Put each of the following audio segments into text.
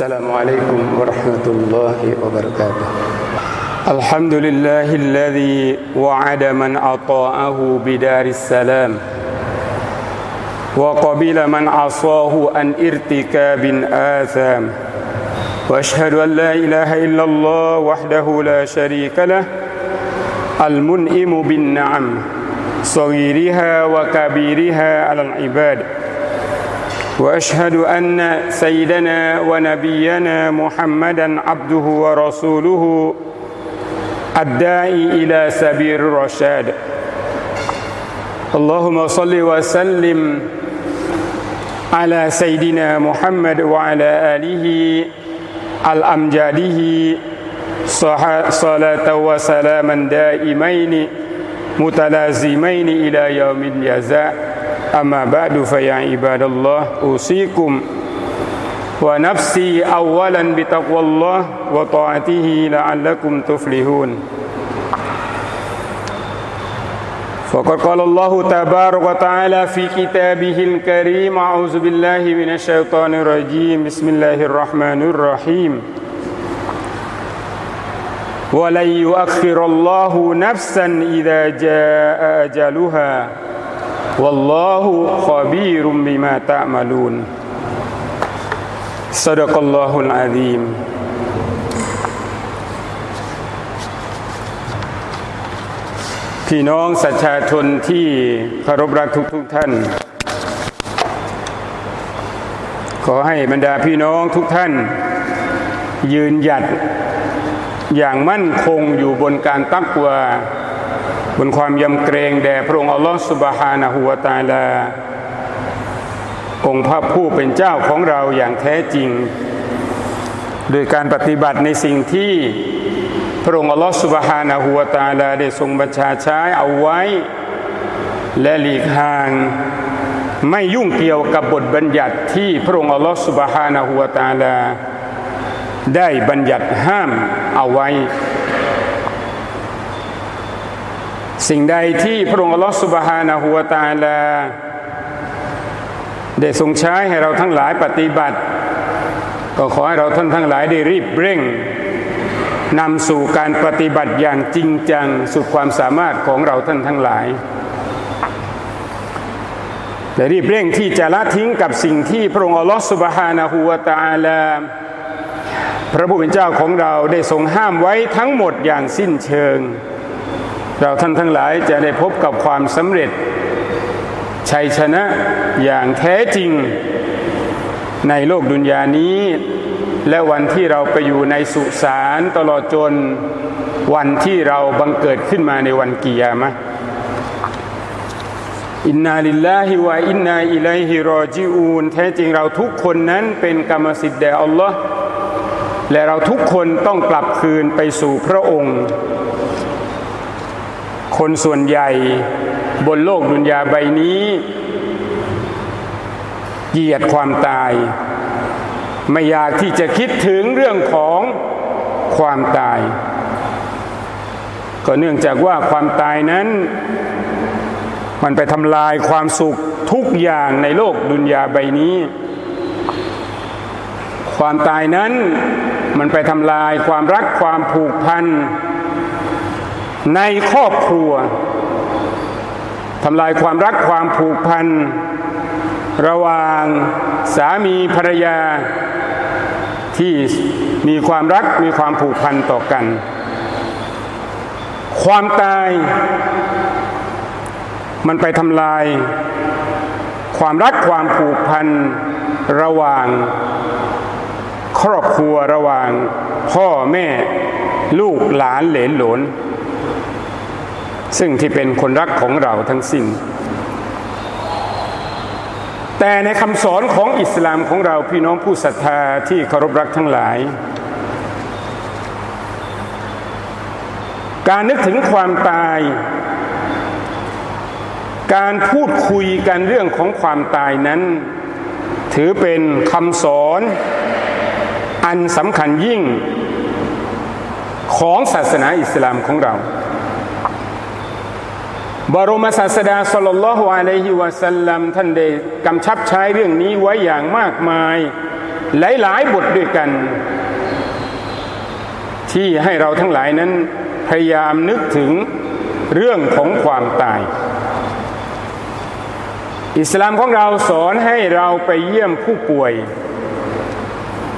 السلام عليكم ورحمة الله وبركاته. الحمد لله الذي وعد من أطاعه بدار السلام وقبل من عصاه عن ارتكاب آثام وأشهد أن لا إله إلا الله وحده لا شريك له المنئم بالنعم صغيرها وكبيرها على العباد. وأشهد أن سيدنا ونبينا محمدا عبده ورسوله الداعي إلى سبيل الرشاد. اللهم صل وسلم على سيدنا محمد وعلى آله الأمجاده صلاة وسلاما دائمين متلازمين إلى يوم الجزاء. أما بعد فيا عباد الله أوصيكم ونفسي أولا بتقوى الله وطاعته لعلكم تفلحون. فقد قال الله تبارك وتعالى في كتابه الكريم أعوذ بالله من الشيطان الرجيم بسم الله الرحمن الرحيم. ولن يؤخر الله نفسا إذا جاء أجلها วัลลอฮุขอบีรุมบิมาตะมาลูนสดกัลลอฮุลอาดีมพี่น้องสัชาชนที่คารพรักทุกทุกท่าน ขอให้บรรดาพี่น้องทุกท่าน ยืนหยัดอย่างมั่นคงอยู่บนการตั้งตัว บนความยำเกรงแด่พระองค์อัลลอฮฺสุบฮานะฮูวาตาลา องค์พระผู้เป็นเจ้าของเราอย่างแท้จริง โดยการปฏิบัติในสิ่งที่พระองค์อัลลอฮฺสุบฮานะฮูวาตาลาได้ทรงบัญชาใช้เอาไว้ และหลีกห่างไม่ยุ่งเกี่ยวกับบทบัญญัติที่พระองค์อัลลอฮฺสุบฮานะฮูวาตาลา ได้บัญญัติห้ามเอาไว้ สิ่งใดที่พระองค์อัลลอฮฺสุบฮานะฮูวาตาลาได้ทรงใช้ให้เราทั้งหลายปฏิบัติ ก็ขอให้เราท่านทั้งหลายได้รีบเร่งนำสู่การปฏิบัติอย่างจริงจังสุดความสามารถของเราท่านทั้งหลายและรีบเร่งที่จะละทิ้งกับสิ่งที่พระองค์อัลลอฮฺสุบฮานะฮูวาตาลาพระผู้เป็นเจ้าของเราได้ทรงห้ามไว้ทั้งหมดอย่างสิ้นเชิง เราท่านทั้งหลายจะได้พบกับความสำเร็จ ชัยชนะอย่างแท้จริงในโลกดุนยานี้ และวันที่เราไปอยู่ในสุสานตลอดจนวันที่เราบังเกิดขึ้นมาในวันกิยามะอินนาลิลลาฮิวะอินนาอิลัยฮิรอจิอูนแท้จริงเราทุกคนนั้นเป็นกรรมสิทธิ์แด่อัลลอฮ์และเราทุกคนต้องกลับคืนไปสู่พระองค์ คนส่วนใหญ่บนโลกดุนยาใบนี้เกียดความตาย ไม่อยากที่จะคิดถึงเรื่องของความตาย ก็เนื่องจากว่าความตายนั้น มันไปทำลายความสุขทุกอย่างในโลกดุนยาใบนี้ ความตายนั้นมันไปทำลายความรักความผูกพัน ในครอบครัวทำลายความรักความผูกพัน ระหว่างสามีภรรยา ที่มีความรักมีความผูกพันต่อกัน ความตาย มันไปทำลาย ความรักความผูกพัน ระหว่าง ครอบครัวระหว่าง พ่อแม่ ลูกหลานเหลนหลน ซึ่งที่เป็นคนรักของเราทั้งสิ้น แต่ในคำสอนของอิสลามของเราพี่น้องผู้ศรัทธาที่เคารพรักทั้งหลาย การนึกถึงความตาย การพูดคุยกันเรื่องของความตายนั้น ถือเป็นคำสอนอันสำคัญยิ่งของศาสนาอิสลามของเรา บรมศาสดาสลลัลลอฮุอะลัยฮิวะสัลลัมท่านได้กำชับใช้เรื่องนี้ไว้อย่างมากมาย หลายๆบทด้วยกัน ที่ให้เราทั้งหลายนั้นพยายามนึกถึงเรื่องของความตาย อิสลามของเราสอนให้เราไปเยี่ยมผู้ป่วย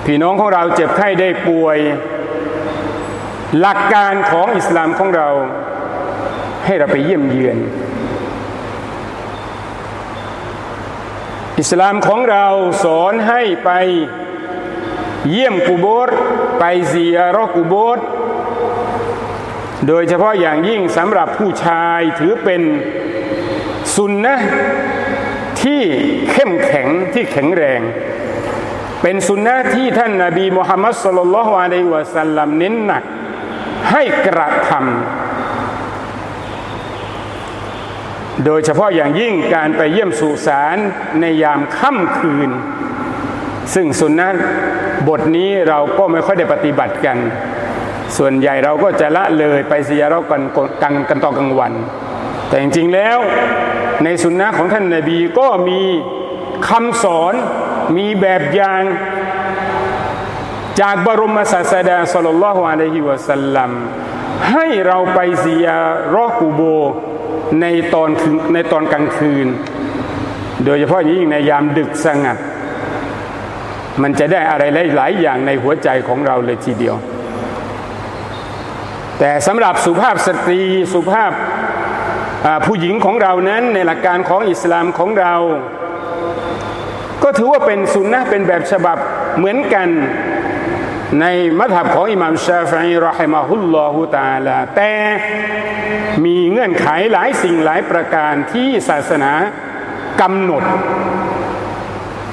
พี่น้องของเราเจ็บไข้ได้ป่วย หลักการของอิสลามของเรา ให้เราไปเยี่ยมเยือน อิสลามของเราสอนให้ไปเยี่ยมกุโบสไปเซียรอกุโบสโดยเฉพาะอย่างยิ่งสำหรับผู้ชายถือเป็นสุนนะที่เข้มแข็งที่แข็งแรง เป็นสุนนะที่ท่านนาบีมุฮัมมัดสลลัลลอฮุอะลัยฮิวะสัลลัมเน้นหนักให้กระทำ โดยเฉพาะอย่างยิ่งการไปเยี่ยมสุสานในยามค่ำคืน ซึ่งสุนนะบทนี้เราก็ไม่ค่อยได้ปฏิบัติกัน ส่วนใหญ่เราก็จะละเลยไปเสียเรากันกันกันตอนกลางวัน แต่จริงๆแล้วในสุนนะของท่านนาบีก็มีคำสอนมีแบบอย่างจากบรมศาสดาสลลัลลอฮุอะลัยฮิวะสัลลัมให้เราไปเสียรอกูโบ ในตอนในตอนกลางคืน โดยเฉพาะยิ่งในยามดึกสงัด มันจะได้อะไรหลายอย่างในหัวใจของเราเลยทีเดียว แต่สำหรับสุภาพสตรีสุภาพผู้หญิงของเรานั้นในหลักการของอิสลามของเรา ก็ถือว่าเป็นสุนนะเป็นแบบฉบับเหมือนกัน ในมัธยบของอิหม่ามชาฟีรอฮิมะฮุลลอฮุตาลา แต่มีเงื่อนไขหลายสิ่งหลายประการที่ศาสนากำหนด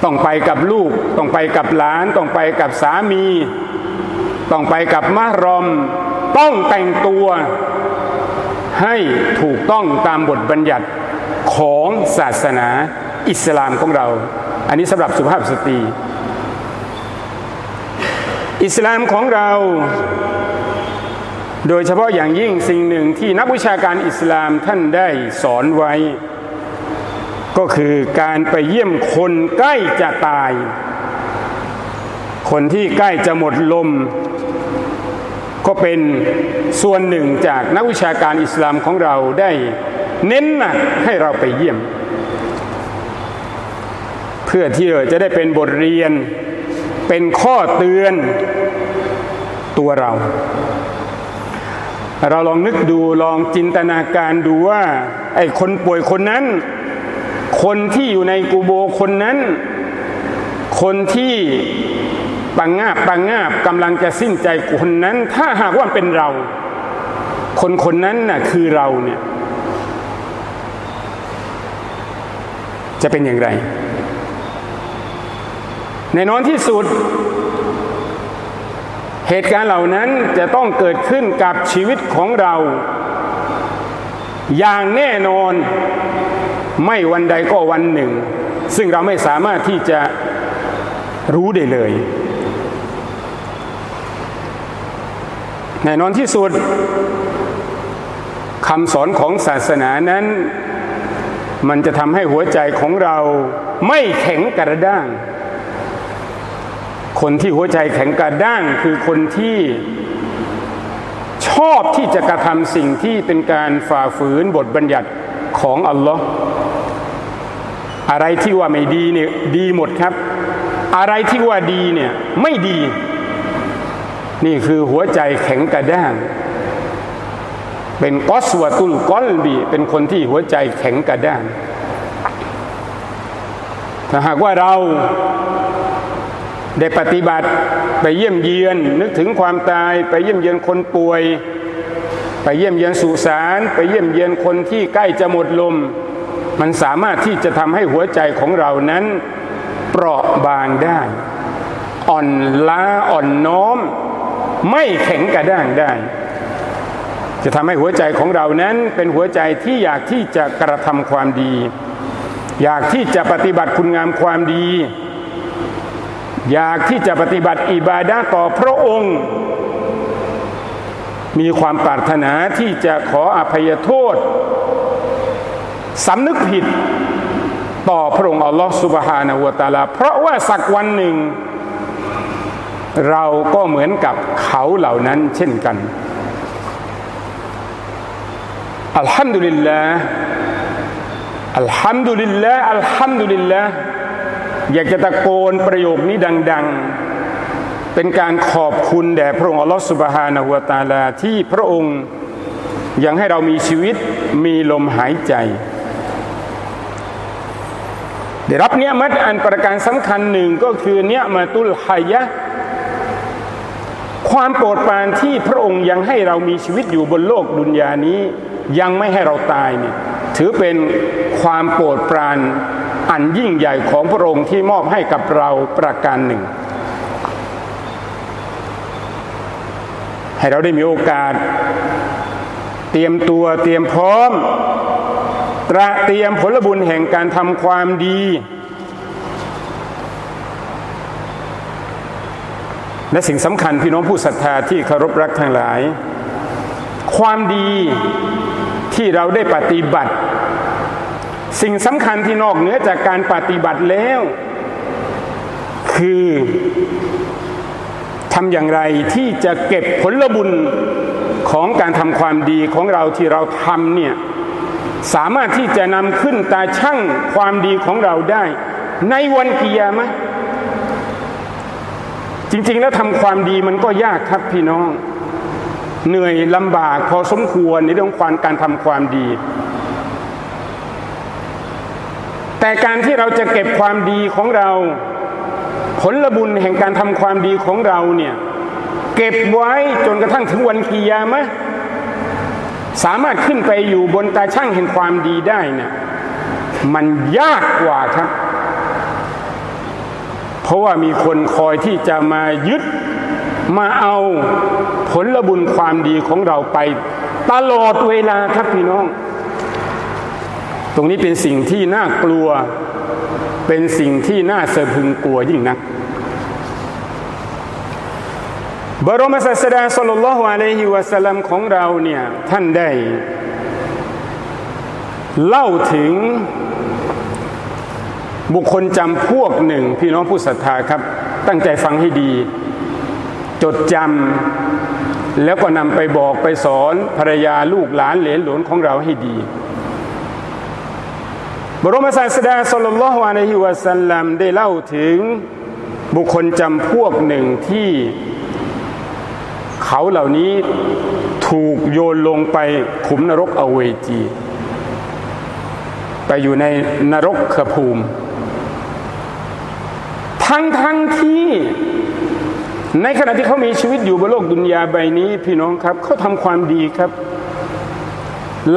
ต้องไปกับลูก ต้องไปกับหลาน ต้องไปกับสามี ต้องไปกับมารอม ต้องแต่งตัว ให้ถูกต้องตามบทบัญญัติของศาสนาอิสลามของเรา อันนี้สำหรับสุภาพสตรี อิสลามของเรา โดยเฉพาะอย่างยิ่งสิ่งหนึ่งที่นักวิชาการอิสลามท่านได้สอนไว้ ก็คือการไปเยี่ยมคนใกล้จะตาย คนที่ใกล้จะหมดลม ก็เป็นส่วนหนึ่งจากนักวิชาการอิสลามของเราได้เน้นหนักให้เราไปเยี่ยม เพื่อที่จะได้เป็นบทเรียน เป็นข้อเตือนตัวเรา เราลองนึกดูลองจินตนาการดูว่าไอ้คนป่วยคนนั้น คนที่อยู่ในกูโบคนนั้น คนที่ปังงาบปังงาบกำลังจะสิ้นใจคนนั้น ถ้าหากว่าเป็นเรา คนคนนั้นน่ะคือเราเนี่ยจะเป็นอย่างไร ในนอนที่สุด เหตุการณ์เหล่านั้นจะต้องเกิดขึ้นกับชีวิตของเรา อย่างแน่นอนไม่วันใดก็วันหนึ่ง ซึ่งเราไม่สามารถที่จะรู้ได้เลยแน่นอนที่สุดคำสอนของศาสนานั้น มันจะทำให้หัวใจของเราไม่แข็งกระด้าง คนที่หัวใจแข็งกระด้างคือคนที่ชอบที่จะกระทำสิ่งที่เป็นการฝ่าฝืนบทบัญญัติของอัลลอฮ์อะไรที่ว่าไม่ดีเนี่ยดีหมดครับ อะไรที่ว่าดีเนี่ยไม่ดี นี่คือหัวใจแข็งกระด้าง เป็นกอสวตุลกอลบีเป็นคนที่หัวใจแข็งกระด้างถ้าหากว่าเรา ได้ปฏิบัติไปเยี่ยมเยียนนึกถึงความตายไปเยี่ยมเยียนคนป่วย ไปเยี่ยมเยียนสุสานไปเยี่ยมเยียนคนที่ใกล้จะหมดลม มันสามารถที่จะทำให้หัวใจของเรานั้น เปราะบางได้ อ่อนล้าอ่อนน้อม ไม่แข็งกระด้างได้ จะทำให้หัวใจของเรานั้นเป็นหัวใจที่อยากที่จะกระทำความดี อยากที่จะปฏิบัติคุณงามความดี อยากที่จะปฏิบัติอิบาดาต่อพระองค์ มีความปรารถนาที่จะขออภัยโทษสำนึกผิดต่อพระองค์อัลลอฮฺสุบฮานาวะตาลา เพราะว่าสักวันหนึ่ง เราก็เหมือนกับเขาเหล่านั้นเช่นกัน อัลฮัมดุลิลลาห์อัลฮัมดุลิลลาห์อัลฮัมดุลิลลาห์ อยากจะตะโกนประโยคนี้ดัง ๆ เป็นการขอบคุณแด่พระองค์อัลลอฮฺสุบฮานะฮูวะตาลาที่พระองค์ยังให้เรามีชีวิตมีลมหายใจ ได้รับเนียมัตอันประการสำคัญหนึ่งก็คือเนียมาตุลฮายะความโปรดปรานที่พระองค์ยังให้เรามีชีวิตอยู่บนโลกดุนยานี้ ยังไม่ให้เราตายเนี่ยถือเป็นความโปรดปราน อันยิ่งใหญ่ของพระองค์ที่มอบให้กับเราประการหนึ่ง ให้เราได้มีโอกาส เตรียมตัวเตรียมพร้อม ตระเตรียมผลบุญแห่งการทำความดีและสิ่งสำคัญพี่น้องผู้ศรัทธาที่เคารพรักทั้งหลาย ความดีที่เราได้ปฏิบัติ สิ่งสำคัญที่นอกเหนือจากการปฏิบัติแล้ว คือทำอย่างไรที่จะเก็บผลบุญของการทำความดีของเราที่เราทำเนี่ยสามารถที่จะนำขึ้นตาช่างความดีของเราได้ ในวันกิยามะห์จริง ๆ แล้วทำความดีมันก็ยากครับพี่น้อง เหนื่อยลำบากพอสมควรในเรื่องความการทำความดี แต่การที่เราจะเก็บความดีของเรา ผลบุญแห่งการทำความดีของเราเนี่ย เก็บไว้จนกระทั่งถึงวันกิยามะสามารถขึ้นไปอยู่บนตาช่างแห่งความดีได้เนี่ยมันยากกว่าครับ เพราะว่ามีคนคอยที่จะมายึดมาเอาผลบุญความดีของเราไป ตลอดเวลาครับพี่น้อง รงนี้เป็นสิ่งที่น่ากลัว เป็นสิ่งที่น่าสะพึงกลัวยิ่งนัก บรมศาสดาสุลลัลลอฮุอะลัยฮิวะสัลลัมของเราเนี่ยท่านได้ เล่าถึงบุคคลจำพวกหนึ่งพี่น้องผู้ศรัทธาครับ ตั้งใจฟังให้ดี จดจำแล้วก็นำไปบอกไปสอนภรรยาลูกหลานเหลนหลนของเราให้ดี บรมศาสดาสุลลัลลอฮุอะลัยฮิวะสัลลัมได้เล่าถึงบุคคลจำพวกหนึ่งที่ เขาเหล่านี้ถูกโยนลงไปขุมนรกอเวจี ไปอยู่ในนรกขภูมิ ทั้งทั้งที่ในขณะที่เขามีชีวิตอยู่บนโลกดุนยาใบนี้พี่น้องครับเขาทำความดีครับ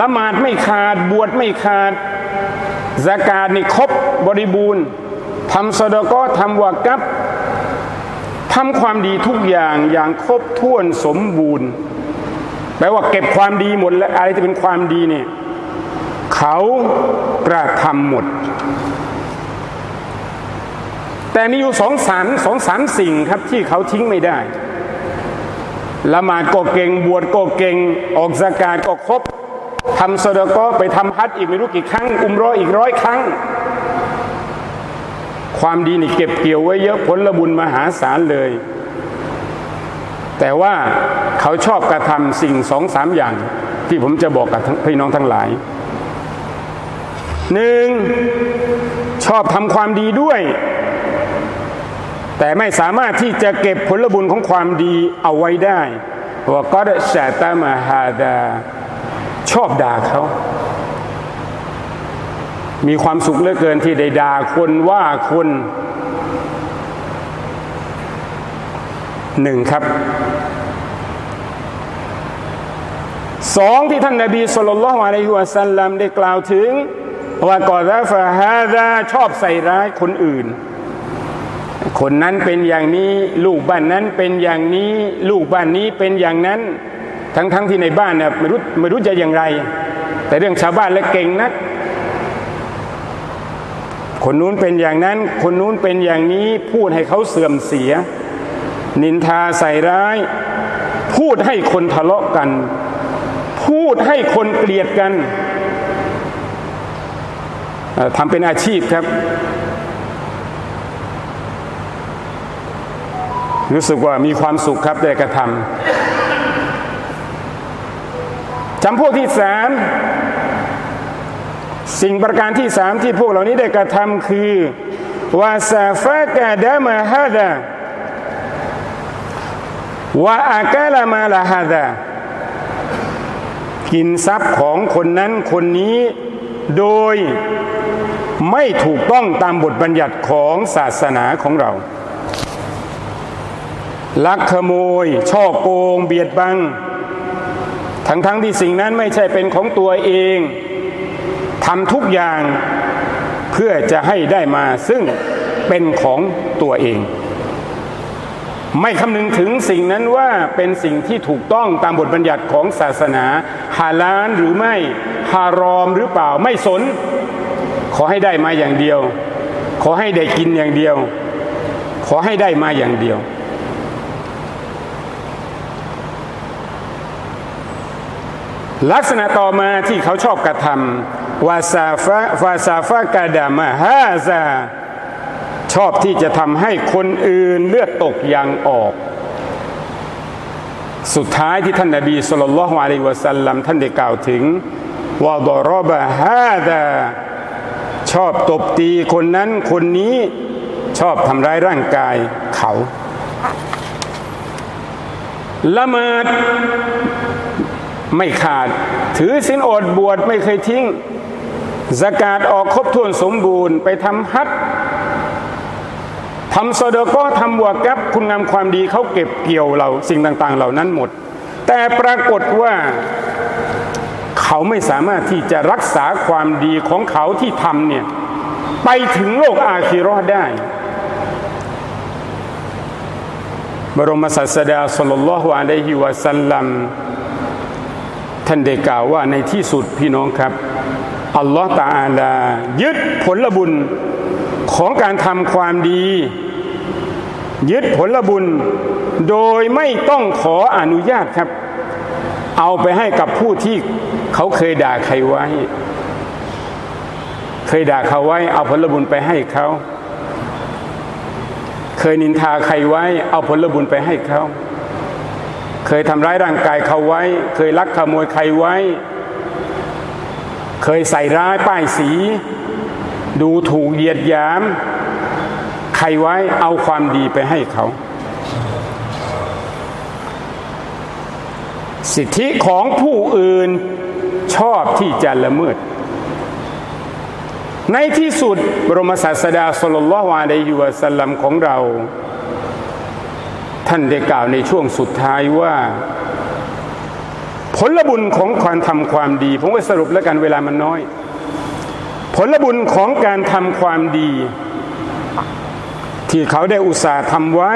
ละหมาดไม่ขาดบวชไม่ขาด สากาศนี่ครบบริบูรณ์ทำสดก็ทำวากับทำความดีทุกอย่างอย่างครบถ้วนสมบูรณ์แปลว่าเก็บความดีหมดและอะไรที่เป็นความดีเนี่ยเขากระทำหมด แต่มีอยู่สองสามสองสามสิ่งครับที่เขาทิ้งไม่ได้ละหมาดก็เก่งบวชก็เก่งออกสากาศก็ครบ ทำสดก็ไปทำฮัจญ์อีกไม่รู้กี่ครั้ง อุมร้อยอีกร้อยครั้ง ความดีนี่เก็บเกี่ยวไว้เยอะผลบุญมหาศาลเลย แต่ว่าเขาชอบกระทำสิ่งสองสามอย่างที่ผมจะบอกกับพี่น้องทั้งหลายหนึ่งชอบทำความดีด้วย แต่ไม่สามารถที่จะเก็บผลบุญของความดีเอาไว้ได้ว่าก็ชาตามาฮาดา ชอบด่าเขา มีความสุขเหลือเกินที่ได้ด่าคนว่าคนหนึ่งครับสองที่ท่านนบีสุลต่านละอะลัยฮิวะสัลลัมได้กล่าวถึงว่ากอดฟาฮาดาชอบใส่ร้ายคนอื่น คนนั้นเป็นอย่างนี้ ลูกบ้านนั้นเป็นอย่างนี้ ลูกบ้านนี้เป็นอย่างนั้น ทั้งๆทที่ในบ้านเนี่ยไม่รู้ไม่รู้จะอย่างไร แต่เรื่องชาวบ้านและเก่งนัก คนนู้นเป็นอย่างนั้น คนนู้นเป็นอย่างนี้พูดให้เขาเสื่อมเสีย นินทาใส่ร้าย พูดให้คนทะเลาะกัน พูดให้คนเกลียดกันทำเป็นอาชีพครับ รู้สึกว่ามีความสุขครับได้กระทำ จำพวกที่สามสิ่งประการที่สามที่พวกเหล่านี้ได้กระทำคือวาซาฟะกาดามาฮาดาวะอากาลามาลาฮาดากินทรัพย์ของคนนั้นคนนี้โดยไม่ถูกต้องตามบทบัญญัติของศาสนาของเรา ลักขโมย ช่อโกง เบียดบัง ทั้งๆทที่สิ่งนั้นไม่ใช่เป็นของตัวเองทำทุกอย่างเพื่อจะให้ได้มาซึ่งเป็นของตัวเอง ไม่คำนึงถึงสิ่งนั้นว่าเป็นสิ่งที่ถูกต้องตามบทบัญญัติของศาสนาฮาลาลหรือไม่ฮารอมหรือเปล่าไม่สน ขอให้ได้มาอย่างเดียว ขอให้ได้กินอย่างเดียว ขอให้ได้มาอย่างเดียว ลักษณะต่อมาที่เขาชอบกระทำวาซาฟะวาซาฟะกาดามาฮาซาชอบที่จะทำให้คนอื่นเลือดตกยางออก สุดท้ายที่ท่านนบีสุลต่านละฮ์อะลัยวะสัลลัมท่านได้กล่าวถึงวาดรบะฮาดาชอบตบตีคนนั้นคนนี้ชอบทำร้ายร่างกายเขา ละเมิด ไม่ขาด ถือสินอดบวชไม่เคยทิ้งสกาดออกครบถ้วนสมบูรณ์ ไปทำฮัททำโซดก็ทำบวกกับคุณงามความดีเขาเก็บเกี่ยวเราสิ่งต่างๆ เหล่านั้นหมด แต่ปรากฏว่าเขาไม่สามารถที่จะรักษาความดีของเขาที่ทำเนี่ยไปถึงโลกอาคีรอดได้ บรมศาสดาสลลัลลอฮุอะลัยฮิวะสัลลัม ท่านได้กล่าวว่าในที่สุดพี่น้องครับอัลลอฮฺตาอาลา ยึดผลบุญของการทำความดี ยึดผลบุญโดยไม่ต้องขออนุญาตครับ เอาไปให้กับผู้ที่เขาเคยด่าใครไว้ เคยด่าเขาไว้ เอาผลบุญไปให้เขา เคยนินทาใครไว้ เอาผลบุญไปให้เขา เคยทำร้ายร่างกายเขาไว้ เคยลักขโมยใครไว้ เคยใส่ร้ายป้ายสี ดูถูกเหยียดหยาม ใครไว้เอาความดีไปให้เขา สิทธิของผู้อื่นชอบที่จะละเมิด ในที่สุดบรมศาสดาสลลลวาไดยูวะสัลลัมของเรา ท่านได้กล่าวในช่วงสุดท้ายว่า ผลบุญของการทำความดี ผมก็สรุปแล้วกันเวลามันน้อย ผลบุญของการทำความดี ที่เขาได้อุตส่าห์ทำไว้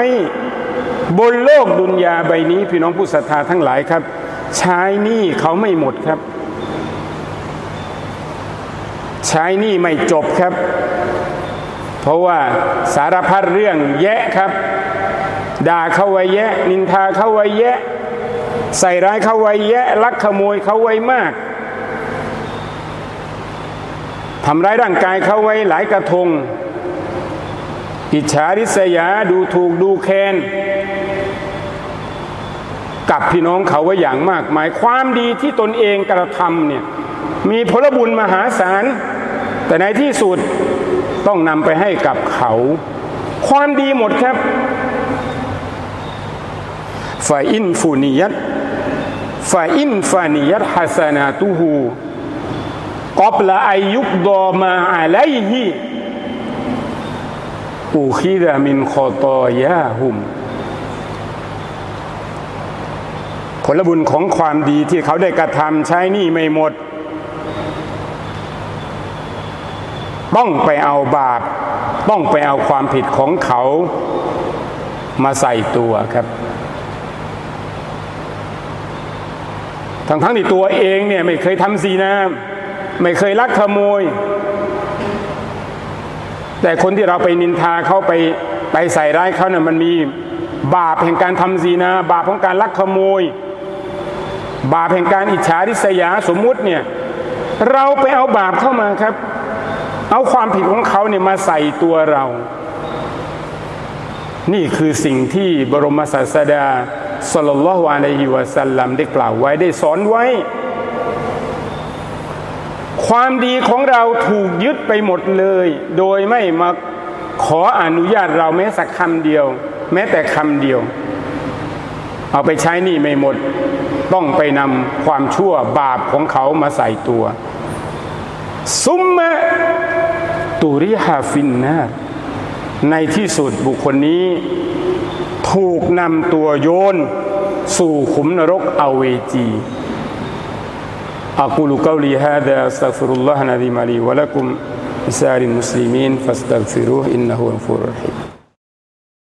บนโลกดุนยาใบนี้ พี่น้องผู้ศรัทธาทั้งหลายครับ ใช้นี้เขาไม่หมดครับ ใช้นี้ไม่จบครับ เพราะว่าสารพัดเรื่องแยะครับ ด่าเขาไว้แยะ นินทาเขาไว้แยะ ใส่ร้ายเขาไว้แยะ ลักขโมยเขาไว้มากทำร้ายร่างกายเขาไว้หลายกระทงอิจฉาริษยาดูถูกดูแคลนกับพี่น้องเขาไว้อย่างมากมายความดีที่ตนเองกระทำเนี่ยมีผลบุญมหาศาล แต่ในที่สุดต้องนำไปให้กับเขา ความดีหมดครับ ฟาอินฟูนิยัตฟาอินฟานิยัตฮัสนาตูฮูกอบละอายุกดอมาอะไลฮิอูคิดามินคอตอยาหุม ผลบุญของความดีที่เขาได้กระทำใช้นี่ไม่หมด ต้องไปเอาบาป ต้องไปเอาความผิดของเขามาใส่ตัวครับ ทั้งทั้งที่ตัวเองเนี่ยไม่เคยทำซีนาไม่เคยลักขโมย แต่คนที่เราไปนินทาเขาไปไปใส่ร้ายเขาเนี่ยมันมีบาปแห่งการทำซีนาบาปของการลักขโมย บาปแห่งการอิจฉาริษยาสมมุติเนี่ยเราไปเอาบาปเข้ามาครับ เอาความผิดของเขาเนี่ยมาใส่ตัวเรา นี่คือสิ่งที่บรมศาสดา สลลัลลอฮุอะลัยฮิวะสัลลัมได้กล่าวไว้ได้สอนไว้ ความดีของเราถูกยึดไปหมดเลย โดยไม่มาขออนุญาตเราแม้สักคำเดียว แม้แต่คำเดียว เอาไปใช้นี่ไม่หมด ต้องไปนำความชั่วบาปของเขามาใส่ตัว ซุมมะตุริฮาฟินนาในที่สุดบุคคลนี้ ถูกนำตัวโยน สู่ขุมนรกอเวจี أقول قولي هذا أستغفر الله العظيم لي ولكم لسائر المسلمين فاستغفروه إنه غفور رحيم